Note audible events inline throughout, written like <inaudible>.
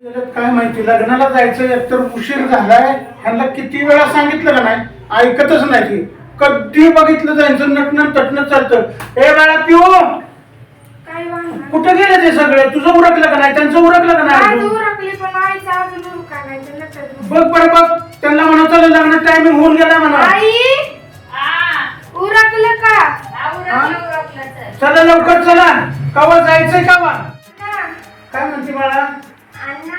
काय माहिती? लग्नाला जायचं एकतर उशीर झालाय. ह्यांना किती वेळा सांगितलं का नाही? ऐकतच नाही ती. कधी बघितलं जायचं नटणं तटणं चालतं. ए बाळा पिओ काय वाहणार? कुठे गेले ते सगळे? तुझं उरकलं का नाही? त्यांचं उरकलं का नाही आज अजून? उरकली पण आईचं अजून उरकायचं नटत बघ बरं बघ. त्यांना म्हणा चला लग्न टायमिंग होऊन गेला म्हणा. आई! उरकलं का? हा? चला लवकर चला. कवा जायचंय कवा? हा. काय म्हणते बाळा? अण्णा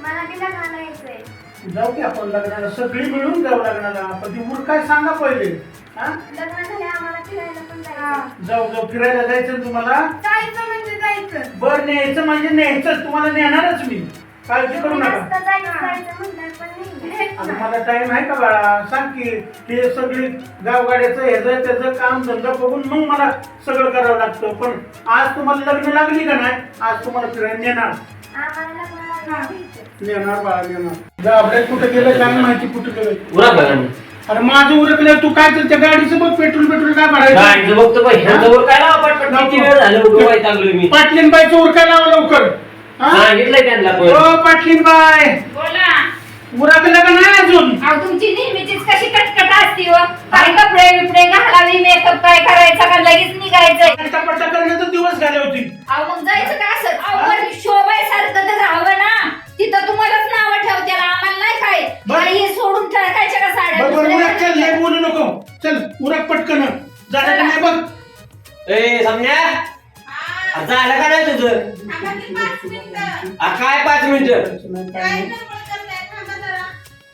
मला बी लग्नाला यायचंय जाऊ की आपण लग्नाला सगळी मिळून जाऊ लग्नाला. पण ती उर काय सांगा पहिले. हा? लग्न झाले आम्हाला फिरायला पण जायचं जाऊ जाऊ फिरायला जायचं ना तुम्हाला? जायचं म्हणजे जायचं. बर न्यायचं म्हणजे न्यायचं तुम्हाला नेणारच मी. काळजी करू नका. जास्त जायचं जायचं म्हणताय पण नाही आता <laughs> मला टाइम आहे का बाळा? सांग की हे सगळी गावगाड्याचं ह्याचं त्याचं काम धंदा बघून मग मला सगळं करावं लागतं. पण आज तुम्हाला लग्न लागली का नाही? आज तुम्हाला फिरायला नेणार. नेणार बाळा नेणार जा अपडेट कुठे गेलं काय माहिती कुठे गेलं. उरकलं का नाही? अरे माझं उरकलं तू काय तर त्या गाडीचं बघ पेट्रोल पेट्रोल काय भरायचं? गाडीचं बघतो काय लावा पटपट? किती वेळ झालं उभं वैतागलोय मी? पाटलीन बाईचं उरकायला लावा लवकर. हा? सांगितलंय त्यांना पण. ओ पाटलीन बाय. बोला. उरकलं का नाही अजून? अहो तुमची नेहमीचीच कशी कटकट असती हो. काय कपडे बिपडे घालावी मेकअप काय करायचा का लगेच निघायचंय. पट्टा करण्याचा दिवस झाले होती. अहो मग जायचं का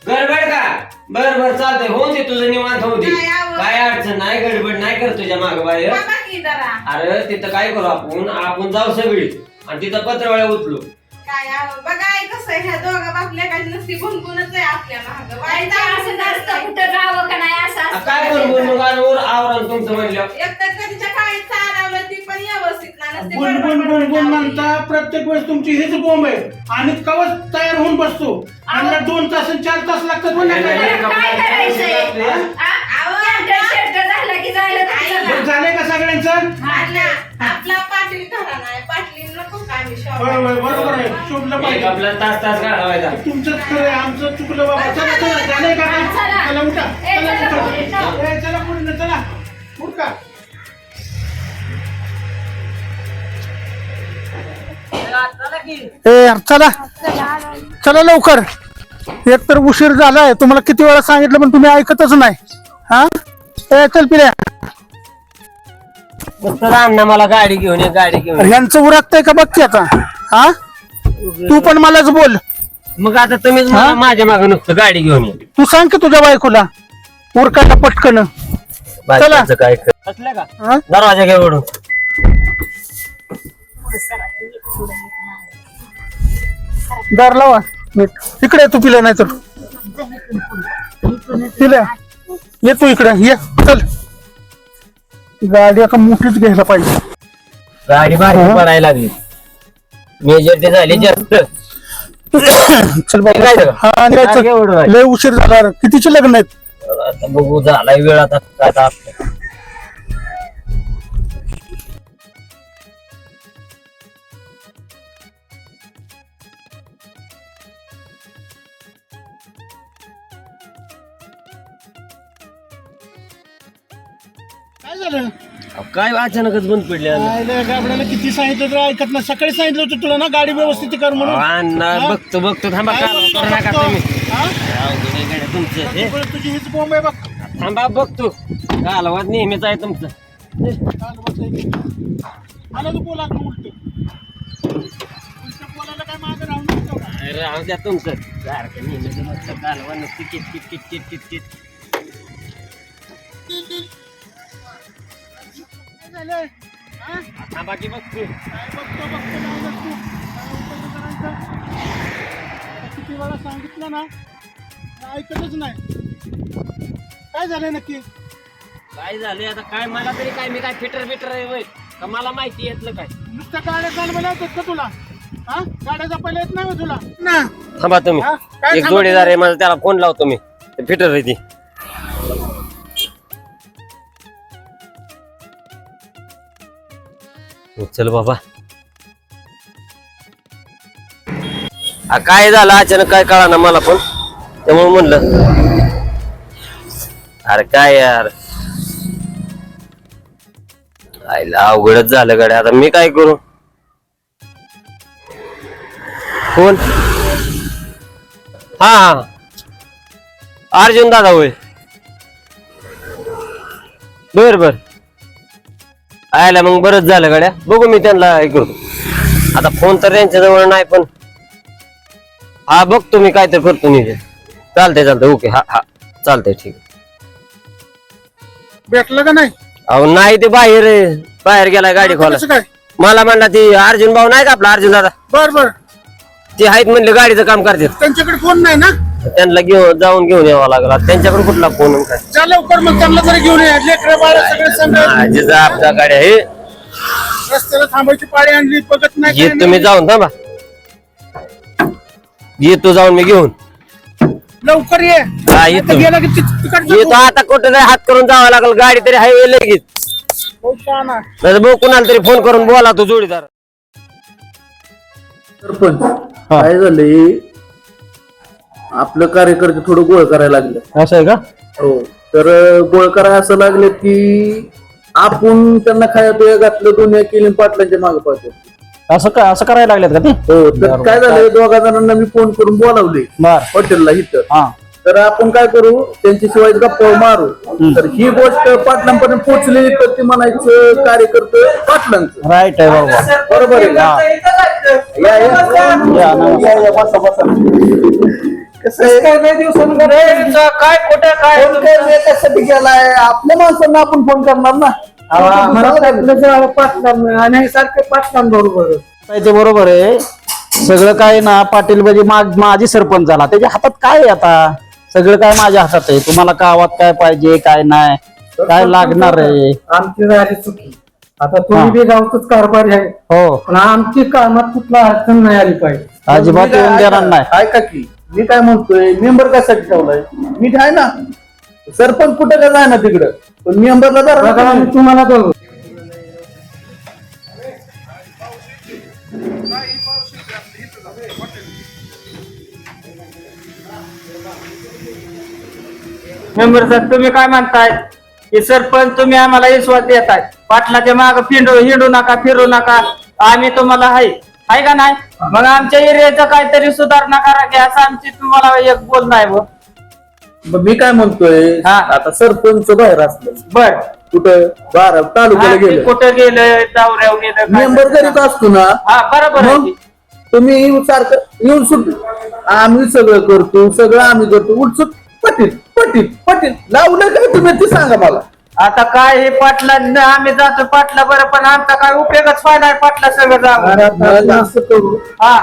गडबड का? बर बर चालतंय. होऊन दे तुझं निवांत होऊ दे. नाही, आवं. काय अडचण नाही गडबड नाही कर तुझ्या माग बाहेर. अरे तिथं काय करू आपण? आपण जाऊ सगळी. आणि तिथं पत्रवाळ्या उचलू. काय बघा आई कसं आहे, ह्या दोघा बापल्या काही नसती भुणभुणच आहे आपल्या महाग बाई, ते असं जास्त कुठं राहावं का नाही? असं आ, असतं. काय वर आवरण तुमचं म्हणलं. एक तर कधीच्या काळी ती पण व्यवस्थित नाही नसती गुण बडबड गुण गुण बडबड गुण लावली. म्हणता प्रत्येक वेळेस तुमची हीच बोंब आहे आणि कवच तयार होऊन बसतो आणि दोन तास आणि चार तास लागतात नाही, काय? काय करायचंय हा? आ? आवं, पॅन्ट शर्ट झालं की झालं तुमचं. बरं, झालंय का सगळ्यांचं आपला आपला पाटील घरा नाही पाटील नको का आम्ही बरोबर बरोबर आहे शोधलं पाहिजे आपला तास तास घालवायचा तुमचंच खरं आहे आमचं चुकलं बाबा चला चला झालंय का? चला. चला उठा ए, चला चला. पुढे. ए, चला पुढे चला उठ ए यार चला. चला लवकर. एक तर उशीर झालाय. तुम्हाला किती वेळा सांगितलं पण तुम्ही ऐकतच नाही. हा? ए चल पिल्या अण्णा मला गाडी घेऊन ये गाडी घेऊन ये. यांचं उरकतंय का बघ की आता? हा? तू पण मलाच बोल. मग आता तुम्हीच मला? माझ्या मागे नुसतं गाडी घेऊन ये. तू सांग की तुझ्या बायकोला. उरकायला पटकन. बाकीचं काय कर- का हा? दरवाजा घे ओढून. दार लावा. नीट. इकडे तू पिल्या नाही तर. पिल्या ये तू इकडे ये. चल. गाडी आता मोठीच घ्यायला पाहिजे. गाडी बाहेर पडायला लागली. मेजर ते झाले जास्त. चल बाबा? हा हा. लय उशीर झाला. रे. कितीचे लग्न आहेत? आता बघू झालाय वेळ आता. आता आपला. काय झालं अहो, काय अचानकच बंद पडले गाबड्याला किती सांगितलं तर ऐकत नाही सकाळी सांगितलं होतं तुला ना गाडी व्यवस्थित कर म्हणून हा? बघतो बघतो थांबा काय कालवा बघतो, करू नका बघतो? तुम्ही हा? अवघड आहे गड्या तुमचं हे. सगळं तुझी हीच बॉम्ब आहे बघ थांबा बघतो कालवात नेहमीच आहे तुमचं काल बसायचं. मला तू बोला उलट उलट बोलायला काय मागं राहून नसतो का? अरे राहू द्या तुमचं सारखं नेहमीच नुसतं कालवा नुसतं किट किट किट किट किट किट हा? थांबा की बघतो बघतो लावलं तू. किती वेळा सांगितलं ना ते ऐकतच नाही. काय झालंय नक्की? काय झालंय? आता काय मला तरी काय मी काय फिटर बिटर आहे वय. का मला माहिती येतलं काय? नुसत्या गाड्या चालवायला येतात का तुला? हा? गाड्या जपायला येत नाही होय तुला? ना थांबा तुम्ही. हा? काय एक जोडीदार आहे माझा त्याला फोन लावतो मी. ते फिटर आहे ती. उचल बाबा. आ, काय झालं? अचानक काय कळा ना मला पण? त्यामुळे म्हणलं. अरे काय यार? आईला अवघडच झालं गाड्या. आता मी काय करू? कोण? हा हा. अर्जुन दादा होय. बर बर. आयला मग बरंच झालं गाड्या. बघू मी त्यांना हे करतो आता फोन तर त्यांच्या जवळ नाही पण हा बघतो मी काय तर करतो मी. चालतंय चालतंय. ओके हा हा. चालतंय ठीक भेटलं का नाही? अहो नाही ते बाहेर आहे. बाहेर गेलाय गाडी खोला कसं काय? मला म्हणला ती अर्जुन भाऊ नाही का आपला अर्जुन दादा? बर बर. ते आहेत म्हणले गाडीचं काम करतात. त्यांच्याकडे फोन नाही ना? त्यांना घेऊन जाऊन घेऊन यावं लागला. त्यांच्याकडे कुठला फोन काय? लवकर मग त्यांना तरी घेऊन या. लेकरं बाळ सगळे संग आजीचा आपला गाडी आहे. रस्त्याला थांबायची पाळी आणली बघत नाही ये काय तुम्ही जाऊन थांबा. येतो जाऊन मी घेऊन. नाही. लवकर ये. हा येतो आता गेला की ति- तिकडचं येतो आता कुठं तरी हात करून जावं लागल. गाडी तरी हायवे लगेच. नाही कुणाला तरी फोन करून बोला तो जोडीदार. सरपंच काय झालंय? आपलं कार्यकर्ते थोडं गोळ करायला लागलं. असं आहे का? हो. तर गोळ करायला असं लागले की आपण त्यांना खाया पिया घातलं दुनिया केली पाटलांच्या मागे पाहतो असं का असं करायला लागलेत का ते? हो. तर काय झालंय दोघा जणांना मी फोन करून बोलावले. बर. हॉटेलला इथं. हा. तर आपण काय करू त्यांच्याशिवाय गप्पा मारू. तर ही गोष्ट पाटलांपर्यंत पोहोचली तर ती म्हणायचं कार्यकर्ते पाटलांचं. राईट आहे बाबा. बरोबर आहे या, या. या. या, या, बसा, बसा. काय खोटं काय आपल्या माणसांना आपण फोन करणार ना. आणि सारखे पाच बरोबर ते बरोबर आहे. सगळं काय ना पाटील म्हणजे माझी सरपंच झाला. त्याच्या हातात काय आहे आता? सगळं काय माझ्या हातात आहे. तुम्हाला गावात काय पाहिजे काय नाही? काय लागणार आहे? आमची झाली चुकी. आता तुम्ही बी गावच कारभार आहे. हो. पण आमची कामात कुठला अडचण नाही आली पाहिजे. अजिबात मी काय- येऊन देणार नाही. ऐका की मी काय म्हणतोय मेंबर कशासाठी ठेवलाय? मी आहे ना सरपंच कुठं का जाय ना तिकडं? पण मेंबरला बघा जरा आम्ही तुम्हाला बघू. मेंबर साहेब तुम्ही काय म्हणताय? की सरपंच तुम्ही आम्हाला विश्वास देताय. पाटलाच्या माग फिंडू हिंडू नका फिरू नका. आम्ही तुम्हाला हाय हाय का नाही? मग आमच्या एरियाचं काहीतरी सुधारणा करा की असं आमची तुम्हाला एक बोलणं आहे बुवा. मग मी काय म्हणतोय हा. आता सरपंच बाहेर असलं. बर. कुठं? बारा तालुक्याला हा, गेलं. कुठं गेलं? दौऱ्यावर गेलं काय मेंबर झालं? घरीच असतो ना. हा बरोबर आहे. मग की. तुम्ही येऊन सारखं येऊन सुट आम्ही सगळं करतो सगळं आम्ही करतो. उलसुट पटील पटील पटील लावलं काय तुम्ही ते सांगा मला. आता काय हे पाटला आम्ही जातो पाटला बरं पण आमचा काय उपयोगच फायदा आहे पाटला सगळं हा.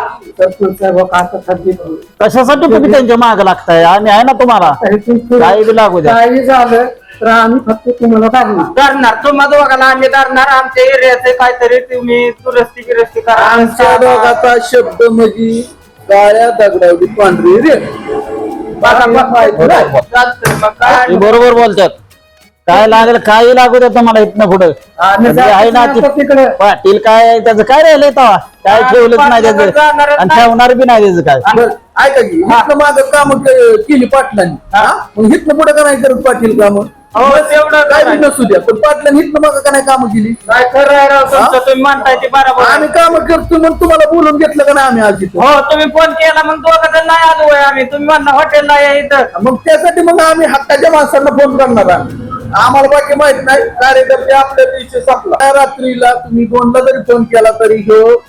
सध्या कशासाठी तुम्ही त्यांच्या माग लागताय? आम्ही आहे ना तुम्हाला. काही बी लागू द्या. काही झालं तर आम्ही फक्त तुम्हाला दाखवू धरणार. तुम्हा दोघांना आम्ही धरणार. आमच्या एरियाचे काहीतरी तुम्ही दुरुस्ती गिरस्ती करा. आमच्या दोघाचा शब्द म्हणजे काळ्या दगडावली पांढरी रे बरोबर बोलतात. काय लागेल काही लागू द्या तुम्हाला इथनं पुढं. आम्ही म्हणजे आहे ना ते- तिकडे. पाटील काय त्याचं काय राहिलंय तेव्हा काय हा, ठेवलंच नाही त्याचं. जाणारच आणि नाही. ठेवणार बी नाही त्याचं काय. बरं, ऐका की माग काम केली पाटलांनी. हा? मग पुढे का नाही करत पाटील काम? हो, तेवढं काय बी करायचं. नसू द्या. पण पाटलांनी हिथनं माग का नाही कामं केली? काय खरं आहे राव तुमचं तुम्ही म्हणताय ते बरोबर आहे. आम्ही काम करतो म्हणून तुम्हाला बोलून घेतलं का नाही आम्ही आज इथं? हो तुम्ही फोन केला मग दोघं जण नाही आलो आहे आम्ही. तुम्ही म्हणला हॉटेलला या इथं. मग त्यासाठी मग आम्ही हक्काच्या माणसांना फोन करणार आहे. आम्हाला बाकी माहीत नाही. कार्यकर्ते आपल्या दिवशी संपला. रात्रीला तुम्ही कोणला जरी फोन केला तरी ह्यो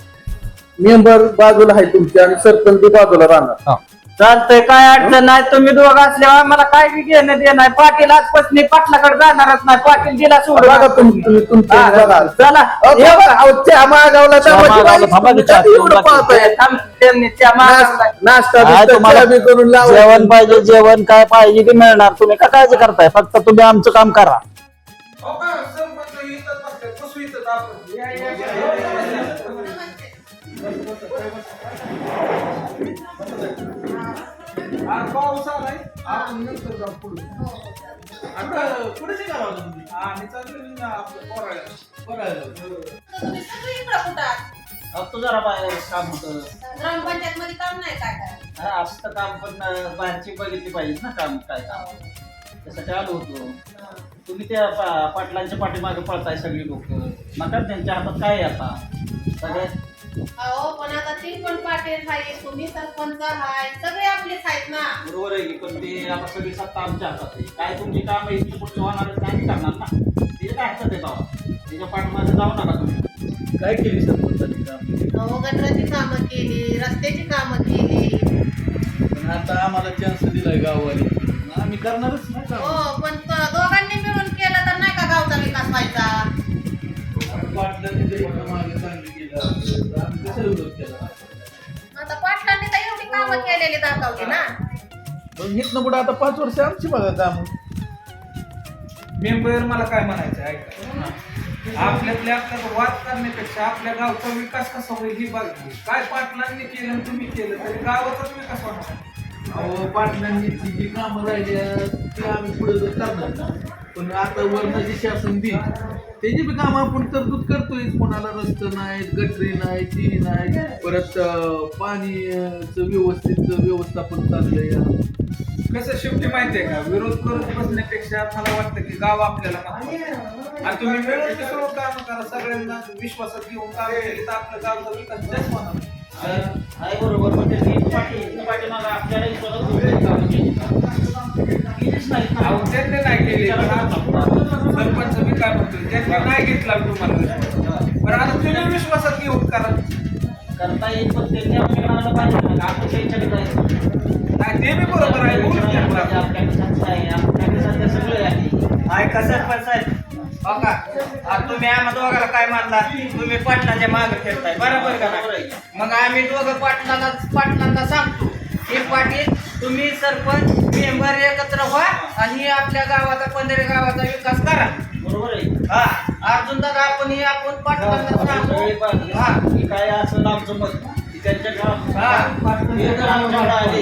मेंबर बाजूला आहे तुमच्या आणि सरपंच बाजूला राहणार. चालतंय काय अडचण नाही. तुम्ही दोघं असल्यावर आम्हाला काय बी घेणं देणं नाही. पाटील आजपासून पाटलाकडे जाणारच नाही. पाटील दिला बघा सोडून. तुम्ही तुम्ही तुमच्या हा, बघा. चला. अहो, येऊ बघा, का? अहो, चहा मागवला चहा दमाची मागवला, बाई, थांबा की तुम्ही चहा कधी एवढं पाहताय? थांब, त्यांनी मागवलाय. नाश्ता- नाश्ता काय बिस्टा तुम्हाला चहा बी करून लावा. जेवण पाहिजे जेवण काय पाहिजे ते मिळणार? तुम्ही का काळजी करताय? फक्त तुम्ही आमचं काम करा. पाऊस आलाय. आपण नंतर जाऊ पुढे. आता पुढे निघाला होता तुम्ही. आम्ही चाललो ना आपलं पोरायला पोरायला तुम्ही सगळी इकडं कुठं आहात? तो जरा बाहेर काम होतं. ग्रामपंचायत मध्ये काम नाही काय काय हा, असतं काम पण अं, बाहेरची बघितली पाहिजे ना काम काय काम. त्यासाठी आलो होतो. तुम्ही त्या पा- पाटलांच्या पाठीमागे पळताय सगळी लोक. नका त्यांच्या हातात काय आहे आता? सगळे अहो पण आता ती पण पाटील आहे तुम्ही सरपंच आहे सगळे आपलेच आहेत ना. बरोबर आहे की पण ते आता सगळी सत्ता आमच्या हातात आहे. काय तुमची काम आहे इथली पुढचं होणार काय करणार ना? ते काय हातात आहे बाबा? त्याच्या पाठीमागे जाऊ नका तुम्ही. काय केली सरपंचांनी काम? अहो गटराची कामं केली रस्त्याची कामं केली. पण आता आम्हाला चान्स दिलाय गाववाले. आम्ही करणारच नाही काम. हो पण त- दोघांनी मिळून केलं तर नाही का गावचा विकास व्हायचा? पाटलांनी जरी मागे असतं, आता पाटलांनी तर एवढी कामं केलेली दाखवली ना. इथनं पुढे आता पाच वर्ष आमची बघा काम मेंबर मला काय म्हणायचं आहे? ऐका आपल्यातल्या आपल्यात वाद करण्यापेक्षा आपल्या गावचा विकास कसा होईल ही बघ काय पाटलांनी केलं आणि तुम्ही केलं तरी गावाचाच विकास होणार. अहो पाटलांनी जी जी कामं राहिली ती आम्ही पुढे करणार ना पण आता वर्ण जे शासन देईल त्याची बी कामं आपण तरतूद करतोय कोणाला रस्ते नाहीत गटरी नाही ती नाही परत अं, पाणीचं व्यवस्थित व्यवस्थापन चाललंय. कसं शेवटी माहितीये का? विरोध करत बसण्यापेक्षा मला वाटतं की गाव आपल्याला आणि तुम्ही मिळून मिसळून काम करा. सगळ्यांना विश्वासात घेऊन काम केले तर आपल्या गावचा विकास जास्त होणार. आहे बरोबर. पण त्यांनी पाठी पाठीमागे आपल्याला. केलीच अहो त्यांनी नाही केले पण आता सरपंच मी काय म्हणतो त्यांनी नाही घेतला तुम्हाला पण आता तुम्ही विश्वासात घेऊन करा करता येईल पण त्यांनी आलं पाहिजे ना आपण त्यांच्याकडे जायचं नाही ते मी बरोबर आहे बोलू की आपण. आपल्याकडे सत्ता आहे आपल्याकडे सध्या आहे ऐका सरपंच साहेब हो का आता तुम्ही आम्हा दोघाला काय मानला तुम्ही पाटलाच्या मागे फिरताय बरोबर का नाही? मग आम्ही दोघं पाटलाला पाटलांना सांगतो हे पाटील तुम्ही सरपंच मेंबर एकत्र व्हा आणि आपल्या गावाचा पंधरा गावाचा विकास करा. बरोबर आहे. हा. अर्जुन दादा आपण हे आपण सगळे. हा. हे काय असं आमचं मत. की त्यांच्या गावात हा. हे जर आमच्याकडे आले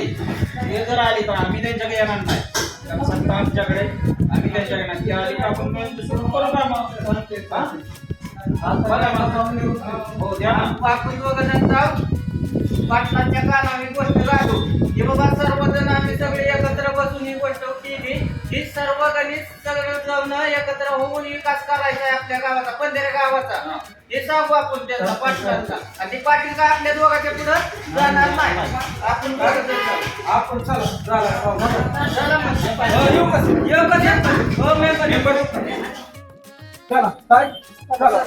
हे जर आले तर आम्ही त्यांच्याकडे येणार नाही. कारण सत्ता आमच्याकडे आम्ही त्यांच्याकडे नाही. ती आली तर आपण मिळून करू काम हा? हा, बघा. हो द्या ना. आपण दोघं जण जाऊ. पाटलांच्या कानावर ही गोष्ट गाठू हे बाबा सर्वजण आम्ही सगळे एकत्र बसून ही गोष्ट केली ही सर्व गणित सगळं जाऊन एकत्र होऊन विकास करायचा आहे आपल्या गावाचा पंधरा गावाचा हे सांगू आपण त्यांना पाटलांना आणि ते पाटील काय आपल्या दोघांच्या पुढं जाणार नाही आपण जाऊ. आपण चला झाला हो. चला मग. हो, येऊ का? येऊ का सरपंच? हो, मेंबर. मेंबर. चला चला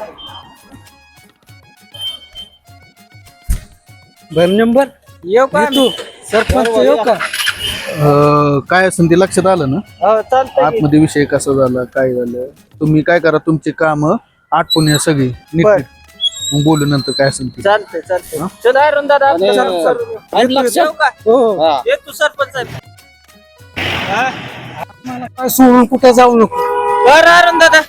नंबर? येऊ का तू सरपंच येऊ का? काय असेल ते लक्षात आलं ना? हो चालतंय. आतमध्ये विषय कसा झाला काय झालं? तुम्ही काय करा तुमची काम आटपून या सगळी नीट बर. मग बोलू नंतर काय असेल ते. चालतंय चालतंय. चल अरुण दादा आपलं सरपंच. येऊ का? ये तू सरपंच आहे. काय सोडून कुठे जाऊ नको? बरं अरुण दादा.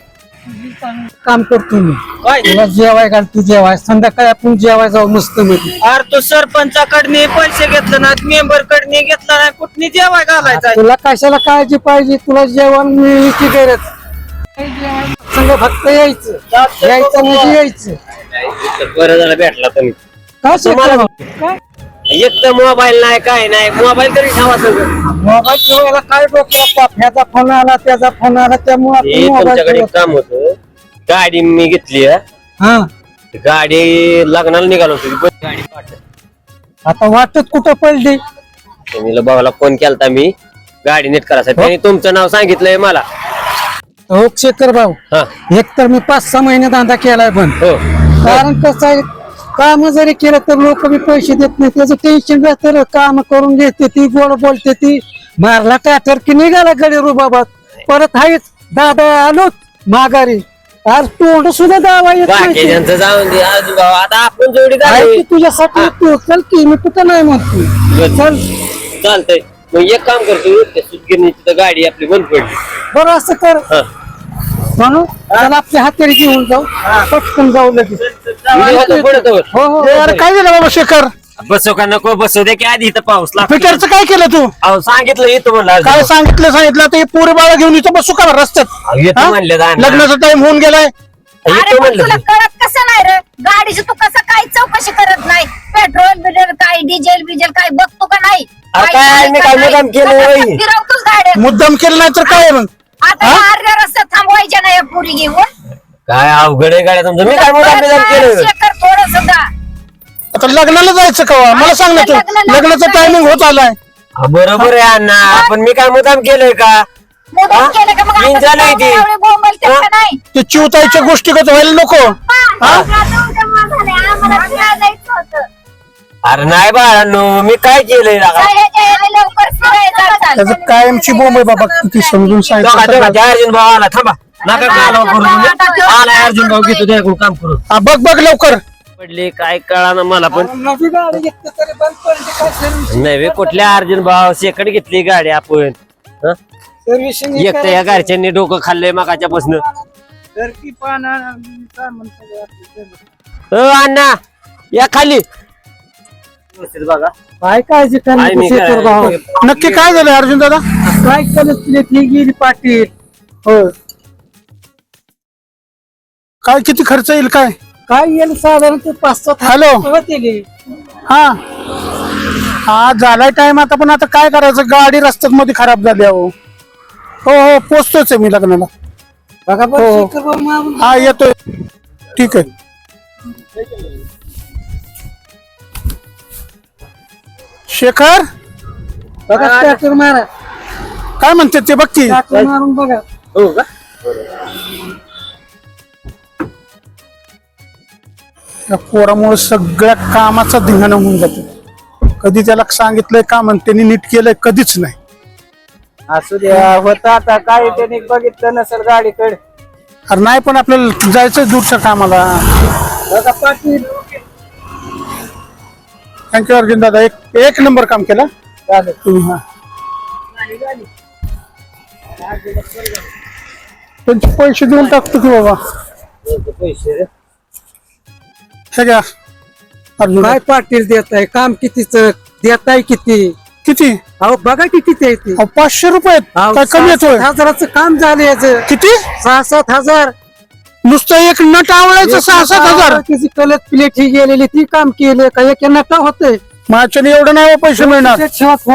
काम करतो मी. काय तुला जेवाय घाल तू जेवाय. संध्याकाळी आपण जेवाय जाऊ मस्त मध्ये अरे तू सरपंचाकडने पैसे घेतलं ना मेंबर कडने घेतला नाही कुठनी जेवाय घालायचा? तुला कशाला काळजी पाहिजे? तुला जेवण मिळण्याची गरज. संग फक्त यायचं. यायचं म्हणजे यायचं. बरं झालं भेटला तुम्ही. काय तुम्हाला? काय एक तर मोबाईल नाही काय नाही. मोबाईल तरी ठेवा सगळं. मोबाईल ठेवायला काय डोक्याला ताप? ह्याचा फोन आला त्याचा फोन आला त्यामुळे हे आपण मोबाईल तुमच्याकडे एक ठेवत काम होतं. गाडी मी घेतली. हा. गाडी लग्नाला निघालो होतो पण गाडी पाठव. आता वाटत कुठं पडली? त्यांनी भावाला फोन केलता मी गाडी नीट करायसाठी त्यांनी तुमचं नाव सांगितलंय मला. हो शेखर भाऊ. हा. एक तर मी पाच सहा महिने धंदा केलाय पण. हो. कारण कसं आहे काम जरी केलं तर लोक मी पैसे देत नाही. त्याचं टेन्शन राहतं काम करून घेते ती गोड बोलते ती. मारला टाटर की निघाला गडी रुबाबात. परत आहेच दादा आलो माघारी. आज तोंड सुद्धा दावा येत नाही बाकीच्यांचं जाऊन दे आजू भाऊ आता आपण जोडी आहे झाली की तुझ्यासाठी तू चल की मी कुठं नाही म्हणतो चल. चालतंय. मग एक काम करतो त्या सुतगिरणीची तर गाडी आपली बंद पडली. बरं असं कर. हा. म्हणून त्याला आपल्या हाताने घेऊन जाऊ. पटकन जाऊ लगेच. पुढे तोवर. हो हो. अरे काय झालं बाबा शेखर? बसव का नको बसव दे की आधी इथं पाऊस लागतो फिटरचं काय केलं तू? अहो सांगितलं येतो म्हणलं काय. सांगितलं सांगितलं? ते पोरी बाळा घेऊन इथं बसू का रस्त्यात? अहो, येतो हा? म्हणले जा ना. लग्नाचा टाइम होऊन गेलाय. येतो अरे पण म्हणलं. तुला. कळत कसं नाही रे? गाडीची तू कसं काही चौकशी करत नाही? पेट्रोल बिलेल काय डिझेल बिजेल काय बघतो का नाही? अरे काय मी काय मुद्दाम केलं नाही. गाड्या मुद्दाम केलं नाही तर काय आहे मग? आता अर्ध्या रस्त्यात थांबवायच्या नाही या पुरी घेऊन. काय अवघड आहे गाड्या तुमचं? मी काय मुद्दाम बिदाम केलं थोडं सुद्धा. आता लग्नाला जायचं का मला सांग ना तू. लग्नाला लग्नाचं जायचं. टायमिंग होत आलाय. हा, बरोबर आहे अण्णा. पण मी काय मुद्दाम केलंय का? मुद्दाम हा? केलं का? मग तीन आता झालं इथे. एवढे बोंबलते? का नाही. ते चिवताईच्या गोष्टी कसं व्हायला नको. आम्हाला होतं. अरे नाही बाळांनो मी काय केलंय लवकर फिरायला चाल. त्याचं कायमची बोंब आहे बाबा किती समजून दोघा- सांगितलं. दोघा, अर्जुन भाऊ आला थांबा नका कालवा करू तुम्ही आला अर्जुन भाऊ घेतो काम करू हा, बघ बघ लवकर. पडले काय कळा ना मला पण. नवी गाडी घेतली तरी बंद पडली काय सर्व्हिसिंग नाही बे, कुठल्या अर्जुन भाऊ सेकंड घेतली गाडी आपण. हं? सर्व्हिसिंग एक तर या घरच्यांनी डोकं खाल्लंय मगाच्या पासन. घरची पाना काय म्हणतात अण्णा या खाली. बघा. काय भाऊ नक्की काय झालं अर्जुन दादा? काय करत ती गेली पाटील. हो काय किती खर्च येईल काय? काय येईल साधारण ते पाच सात हॅलो होतील हा. हा. झालाय टाइम आता पण आता काय करायचं? गाडी रस्त्यात मध्ये खराब झाली अहो. हो हो पोचतोच आहे मी लग्नाला. बघा बरं हो. शेखर भाऊ मारून हा येतोय. ठीक आहे. शेखर? बघा ट्रॅक्टर मारा. काय म्हणते ते बघ की. ट्रॅक्टर मारून बघा. हो का? या पोरामुळे सगळ्या कामाचा धिंगाणा होऊन जातो. कधी त्याला सांगितलंय काम आणि त्यांनी नीट केलंय कधीच नाही. असू द्या होता आता काय त्यांनी बघितलं नसेल गाडीकडे. अरे नाही पण आपल्याला जायचं दूरच्या कामाला. बघा पाटील थँक्यू अर्जुन दादा. एक एक नंबर काम केला. चालेल तुम्ही हा. त्यांचे पैसे देऊन टाकतो की बाबा? पैसे. अर्जुन काय पाटील देत आहे काम कितीच देत आहे किती? किती? अहो बघा की किती आहे ते. अहो, पाचशे रुपये. अहो, काय कमी सहा- येतोय सात हजाराचं काम झालं याचं. किती? सहा सात हजार. नुसतं एक नट आवडायचं सहा सात हजार. तिची कलत प्लेट ही गेलेली ती काम केलं का? एक नटा होतंय. माझ्याने एवढं नाही हो पैसे मिळणार.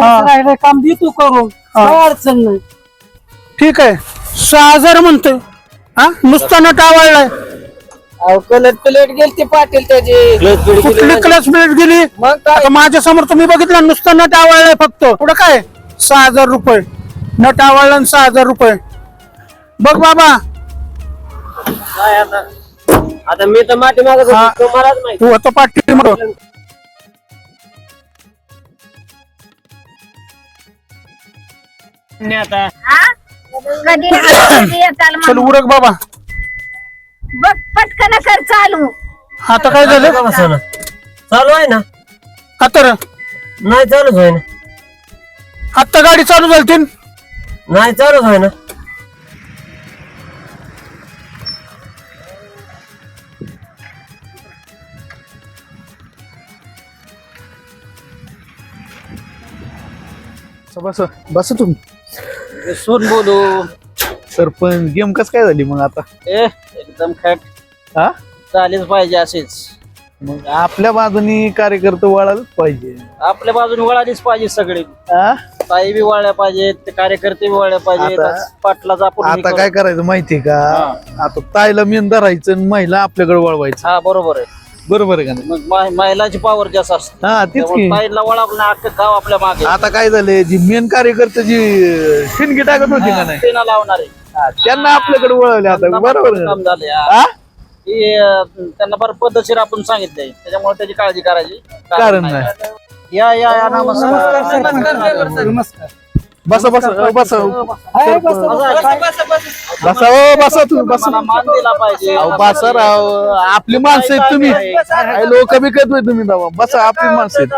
हा. राहिलं काम दे तू करून. हा. काय अडचण नाही. ठीक आहे. सहा हजार म्हणतोय. हा? नुसता नट आवडलाय अहो कलर प्लेट गेलती पाटील त्याची. कुठली मिनिट गेली? मग काय? आता माझ्यासमोर तुम्ही बघितलं नुसतं नट आवडलाय फक्त. पुढं काय? सहा हजार रुपये. नट आवडला आणि सहा हजार रुपये. बघ बाबा. काय आता? आता मी तर माटी मागत हा. होतो मलाच माहिती. तू होतं पाठी म्हणून नाही आता. हा? कधी कधी येताल चल. उरक बाबा. बघ. पटकन कर चालू. आता काय झालं? का बसवणं? चालू आहे ना. आता र- नाही चालूच आहे ना. आता गाडी चालू झाली तीन. नाही चालूच आहे ना. बस. बस तुम्ही. सून बोलू. सरपंच गेम कस काय झाली मग आता? ए एकदम खॅट. हा? चालेच पाहिजे असेच मग आपल्या बाजूनी कार्यकर्ते वळायलाच पाहिजे. आपल्या बाजूने वळालीच पाहिजे सगळे. हा? ताई बी वळल्या पाहिजेत ते कार्यकर्ते बी वळल्या पाहिजेत आता- पाटलाच आपण हे आता करू. काय करायचं माहितीये का. आता ताईला मेन धरायचं आणि महिला आपल्याकडे वळवायचं. हा बरोबर आहे. बरोबर आहे का नाही? मग मा- महिलाची पावर जास्त असते. हा तेच त्यामुळे ताईला वळावलं अख्खं गाव आपल्या मागे. आता काय झालंय जी मेन कार्यकर्ते जी शिनगी टाकत होती का नाही? लावणार. आहे त्यांना आपल्याकडे वळवले आता. बरोबर काम झाले हा? की अं, त्यांना बरं पद्धतशीर आपण सांगितलंय. त्याच्यामुळे त्याची काळजी करायची. कारण नाही. या या या नमस्कार. नमस्कार बसा बसा अ, बसा. आहे, बस, बस. बसा. ओ बसा. तुम्ही बसा. मला मान दिला पाहिजे. अहो बसा राव. आपली माणसं आहेत तुम्ही. लोक बी करत नाही तुम्ही दावा बसा आपली माणसं आहेत.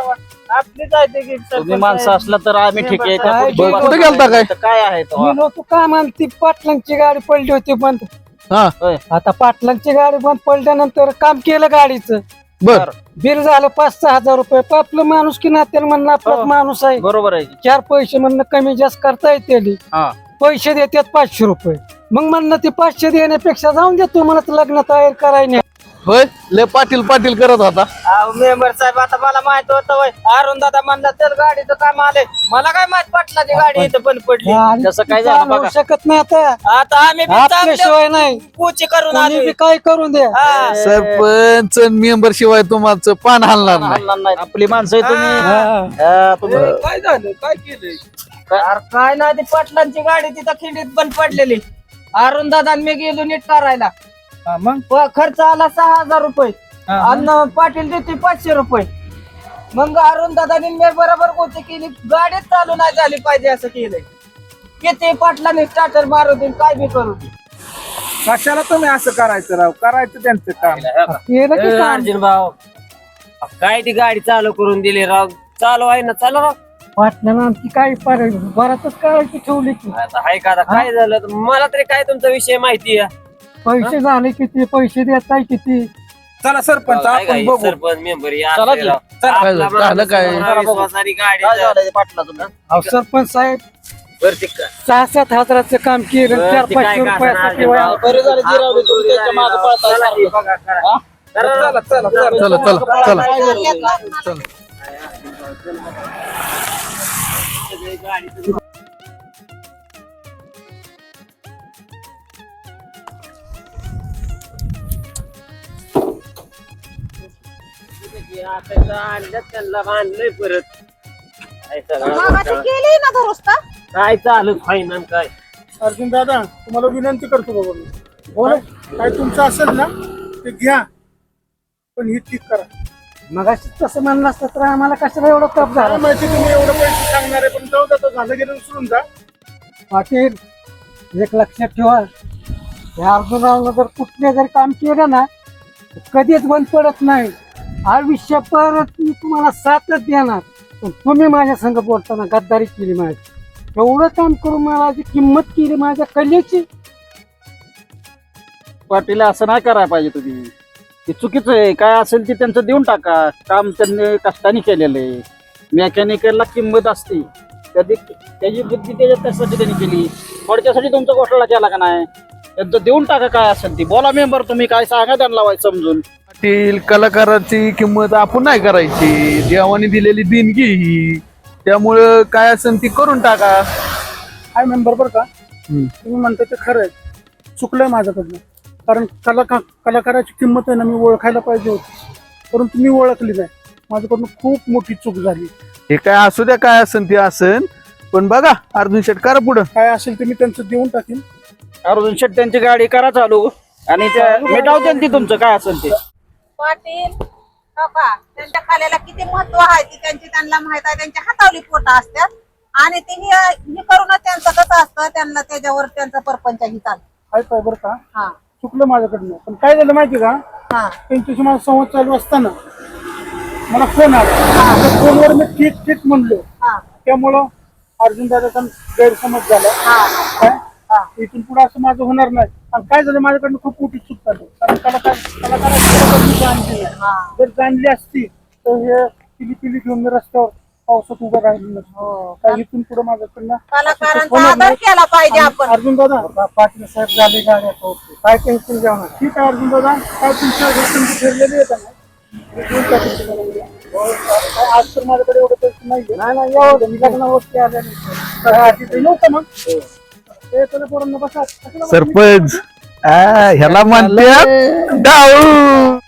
की तुम्ही माणसं असला तर आम्ही ठीक आहे. त्या पुढची बरं, माणसं कुठे गेलता काय? तर काय आहे तो? मी नव्हतो काम आणि ती पाटलांची गाडी पडली होती बंद हा. होय. आता पाटलांची गाडी बंद पडल्यानंतर काम केलं गाडीचं. बर. बिल झालं पाच सहा हजार रुपये. पण आपलं माणूस की नात्याला म्हणणं आपलाच हो. माणूस आहे. बरोबर आहे. की. चार पैसे म्हणणं कमी जास्त करता येते हा. पैसे देतात पाचशे रुपये. मग म्हणणं ते पाचशे देण्यापेक्षा जाऊन दे तुम्हाला लग्न तयार करायला होय लय पाटील पाटील करत होता. मेंबर साहेब आता मला माहीत होतं वय. अरुण दादा म्हणला तर गाडीचं काम आलंय. मला काय माहीत पाटलाची गाडी इथं बंद पडली. जसं काय झालं बघा. शकत नाही आता. आता आम्ही बी चांगलं नाही. पूची करून कोणी आलो बी काय करून द्या. सरपंच मेंबर शिवाय तुम्हाला पान हलणार नाही. आपली माणसं आहे तुम्ही. हा, तुम्ही- काय झालं? काय अरे काय नाही ती पाटलांची गाडी तिथं खिंडीत बंद पडलेली. अरुण दादा मी गेलो नीट करायला. हा, मग? प- खर्च आला सहा हजार रुपये. आणि पाटील देते पाचशे रुपये. मग अरुण दादानी मी बरोबर गोष्ट केली गाडीच चालू नाही झाली पाहिजे असं केलंय. किती पाटलाने स्टार्टर मारू दे काय बी करू दे. कशाला तुम्ही असं करायचं राव? करायचं त्यांचं काम. केलं की ए, काम. अर्जुन भाऊ काय ती गाडी चालू करून दिली राव? चालू आहे ना चालू राव. वाटण्यानं आमची काय बरातच काढायची ठेवली की. आता हाय का आता? काय झालं? तर मला तरी काय तुमचा विषय माहिती आहे पैसे झाले किती? पैसे देत आहे किती? चला सरपंच काय काय आपण बघू. सरपंच मेंबर या चला असले की. राव. चला. आपला झालं? काय? विश्वासाने गाडी अहो, सरपंच साहेब बरं ते का- सहा सात हजाराचं काम केलं बरं, चार ते काय पाचशे का रुपयासाठी असणार वया- भाऊ? बरं झालं जिरावले तुम्ही त्याच्या मागं पळताय सारखं. हा? चला चला चला चला चला. चला. आता त्यांना परत. काय मागाशी सगळं- केली ना दुरुस्त काय चालू फायनल काय? अर्जुन दादा तुम्हाला विनंती करतो बाबा मी. बोला काय तुमचं असेल ना ते घ्या. पण ही ठीक करा. मग तसं म्हणलं असतं तर आम्हाला कशाला एवढं तप काय झाला माहिती तुम्ही एवढं पैसे सांगणार आहे पण जाऊ तर झालं गेलं विसरून जा. पाटील एक लक्षात ठेवा. या अर्जुनानं जर कुठले जर काम केलं ना कधीच बंद पडत नाही. आयुष्य परत मी तुम्हाला साथच देणार. पण तुम्ही माझ्या संघ बोलताना गद्दारी केली माझी. एवढं काम करून मला जी किंमत केली माझ्या कलेची. पाटील असं नाही करायला पाहिजे तुम्ही. ते चुकीचं आहे. काय असेल ते त्यांचं देऊन टाका. काम त्यांनी कष्टाने केलेलं आहे. मेकॅनिकलला किंमत असते. त्याची त्याची बुद्धी त्याच्या त्यासाठी त्यांनी केली. थोडक्यासाठी तुमचा घोटाळा केला का नाही? त्यांचं देऊन टाका काय असेल ती. बोला मेंबर तुम्ही. काय सांगा त्यांना समजून. पाटील कलाकाराची किंमत आपण नाही करायची. देवाने दिलेली देणगी ही. त्यामुळं काय असेल ती करून टाका. हाय मेंबर बरं का? तुम्ही म्हणता ते खरं आहे. चुकलंय माझ्याकडनं. कारण कलाकार कलाकाराची किंमत आहे ना मी ओळखायला पाहिजे होती. परंतु मी ओळखली नाही. माझ्याकडनं खूप मोठी चूक झाली. हे काय असू द्या काय असेल ते असेल. पण बघा अर्जुन शेट करा पुढं. काय असेल ते मी त्यांचं देऊन टाकीन. अर्जुन शेट त्यांची गाडी करा चालू. आणि त्या मिटावते ती तुमचं काय असेल ते. पाटील हो का? त्यांच्या कलेला किती महत्त्व आहे ती त्यांची त्यांना माहीत आहे. त्यांच्या हातावली पोट असतात. आणि ते हे हे करूनच त्यांचं कसं असतं त्यांना त्याच्यावर त्यांचा परपंच ही चालतो बरं का? हा. चुकलं माझ्याकडनं. पण काय झालं माहिती का? हा. त्यांच्याशी माझा संवाद चालू असताना मला फोन आला. त्या फोनवर मी ठीक ठीक म्हणलो. हा. त्यामुळं अर्जुन दादाचा गैरसमज झाला. काय? इथून पुढे असं माझं होणार नाही. आणि काय झालं माझ्याकडनं खूप मोठी चूक झाली. कारण कलाकार कलाकाराची जाणली जर जाणली असती तर हे पिली पिली घेऊन रस्त्यावर पावसात उभं राहिलो नसतो. काय इथून पुढे माझ्याकडनं. केला पाहिजे आपण. अर्जुन दादा पाटील साहेब झाले गाड्या काय टेन्शन घ्या ना ठीक आहे अर्जुन दादा. काय तुमच्या तुमची. हो, काय आज तर माझ्याकडे एवढे पैसे नाही नाही नाही एवढं मी लग्न वस्ती आल्या का मग? सरपंच ह्याला म्हणते डाऊ